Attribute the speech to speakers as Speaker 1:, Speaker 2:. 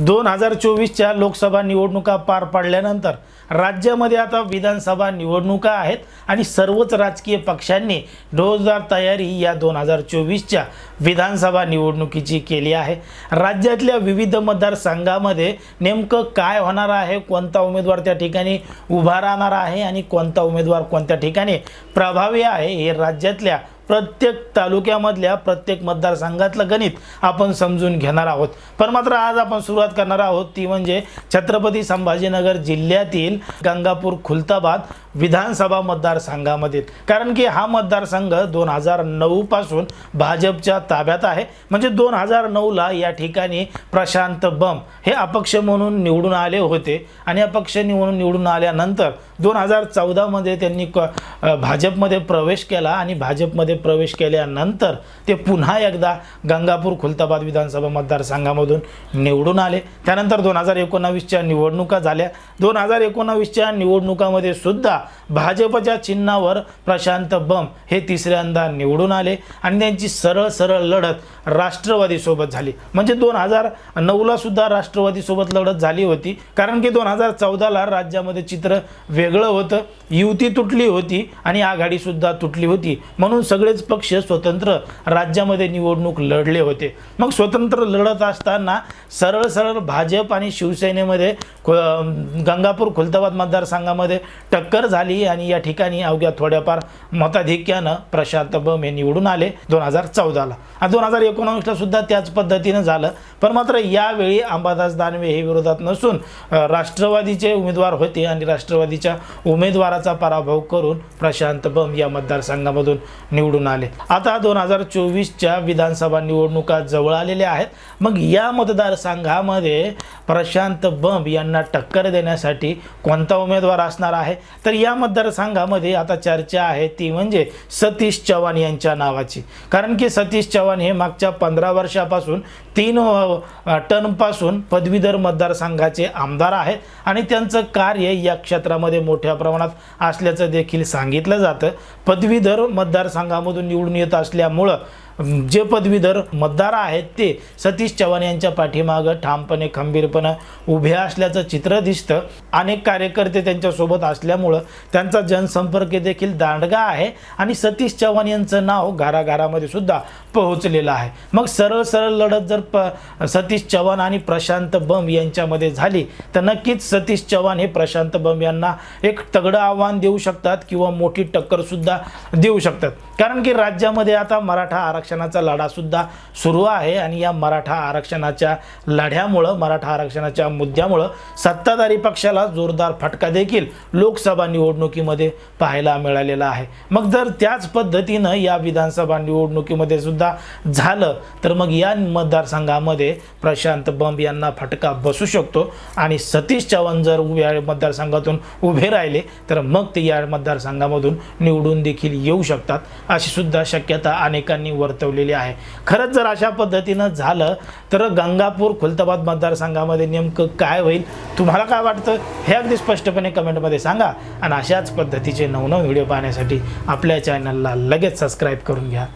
Speaker 1: दोन हजार चोवीसच्या लोकसभा निवडणुका पार पाडल्यानंतर राज्यामध्ये आता विधानसभा निवडणुका आहेत आणि सर्वच राजकीय पक्षांनी जोरदार तयारी या दोन हजार चोवीसच्या विधानसभा निवडणुकीची केली आहे. राज्यातल्या विविध मतदारसंघामध्ये नेमकं काय होणार आहे कोणता उमेदवार त्या ठिकाणी उभा राहणार आहे आणि कोणता उमेदवार कोणत्या ठिकाणी प्रभावी आहे हे राज्यातल्या प्रत्येक तालुक्यामधल्या प्रत्येक मतदारसंघातलं गणित आपण समजून घेणार आहोत. पण मात्र आज आपण सुरुवात करणार आहोत. ती म्हणजे छत्रपती संभाजीनगर जिल्ह्यातील गंगापूर खुलताबाद विधानसभा मतदारसंघामधील कारण की हा मतदारसंघ दोन हजार नऊपासून भाजपच्या ताब्यात आहे. म्हणजे दोन हजार नऊला या ठिकाणी प्रशांत बम हे अपक्ष म्हणून निवडून आले होते. आणि अपक्ष निवडून निवडून आल्यानंतर दोन हजार चौदामध्ये त्यांनी क भाजपमध्ये प्रवेश केला आणि भाजपमध्ये प्रवेश केल्यानंतर ते पुन्हा एकदा गंगापूर खुलताबाद विधानसभा मतदारसंघामधून निवडून आले. त्यानंतर दोन हजार एकोणावीसच्या निवडणुका झाल्या. दोन हजार एकोणावीसच्या निवडणुकामध्ये सुद्धा भाजपच्या चिन्हावर प्रशांत बम हे तिसऱ्यांदा निवडून आले आणि त्यांची सरळ सरळ लढत राष्ट्रवादीसोबत झाली. म्हणजे दोन हजार नऊला सुद्धा राष्ट्रवादीसोबत लढत झाली होती. कारण की दोन हजार चौदाला राज्यामध्ये चित्र वेगळं होतं. युती तुटली होती आणि आघाडीसुद्धा तुटली होती. म्हणून सगळेच पक्ष स्वतंत्र राज्यामध्ये निवडणूक लढले होते. मग स्वतंत्र लढत असताना सरळ सरळ भाजप आणि शिवसेनेमध्ये खु- गंगापूर खुलताबाद मतदारसंघामध्ये टक्कर झाली आणि या ठिकाणी अवघ्या थोड्याफार मताधिक्यानं प्रशांत बम हे निवडून आले दोन हजार चौदाला. आणि दोन हजार एकोणावीसला सुद्धा त्याच पद्धतीनं झालं. पण मात्र यावेळी अंबादास दानवे हे विरोधात नसून राष्ट्रवादीचे उमेदवार होते आणि राष्ट्रवादीच्या उमेदवाराचा पराभव करून प्रशांत बम या मतदारसंघामधून निवडून आले. आता दोन हजार चोवीसच्या विधानसभा निवडणुका जवळ आलेल्या आहेत. मग या मतदार मतदारसंघामध्ये प्रशांत बंब यांना टक्कर देण्यासाठी कोणता उमेदवार असणार आहे? तर या मतदारसंघामध्ये आता चर्चा आहे ती म्हणजे सतीश चव्हाण यांच्या नावाची. कारण की सतीश चव्हाण हे मागच्या पंधरा वर्षापासून तीन टर्मपासून पदवीधर मतदारसंघाचे आमदार आहेत आणि त्यांचं कार्य या क्षेत्रामध्ये मोठ्या प्रमाणात असल्याचं देखील सांगितलं जातं. पदवीधर मतदारसंघामधून निवडून येत असल्यामुळं जे पदवीधर मतदार आहेत ते सतीश चव्हाण यांच्या पाठीमागं ठामपणे खंबीरपणे उभे असल्याचं चित्र दिसतं. अनेक कार्यकर्ते त्यांच्यासोबत असल्यामुळं त्यांचा जनसंपर्क देखील दांडगा आहे आणि सतीश चव्हाण यांचं नाव घराघरामध्ये सुद्धा पोहोचलेलं आहे. मग सरळ सरळ लढत जर प सतीश चव्हाण आणि प्रशांत बम यांच्यामध्ये झाली तर नक्कीच सतीश चव्हाण हे प्रशांत बम यांना एक तगडं आव्हान देऊ शकतात किंवा मोठी टक्करसुद्धा देऊ शकतात. कारण की राज्यामध्ये आता मराठा आरक्षण आरक्षणाचा लढासुद्धा सुरू आहे आणि या मराठा आरक्षणाच्या लढ्यामुळं मराठा आरक्षणाच्या मुद्द्यामुळं सत्ताधारी पक्षाला जोरदार फटका देखील लोकसभा निवडणुकीमध्ये पाहायला मिळालेला आहे. मग जर त्याच पद्धतीनं या विधानसभा निवडणुकीमध्ये सुद्धा झालं तर मग या मतदारसंघामध्ये प्रशांत बंब यांना फटका बसू शकतो आणि सतीश चव्हाण जर या मतदारसंघातून उभे राहिले तर मग ते या मतदारसंघामधून निवडून देखील येऊ शकतात अशी सुद्धा शक्यता अनेकांनी वर्तवलेली आहे. खरंच जर अशा पद्धतीनं झालं तर गंगापूर खुलताबाद मतदारसंघामध्ये नेमकं काय होईल? तुम्हाला काय वाटतं? हे अगदी स्पष्टपणे कमेंटमध्ये सांगा. आणि अशाच पद्धतीचे नवनव व्हिडिओ पाहण्यासाठी आपल्या चॅनलला लगेच सबस्क्राईब करून घ्या.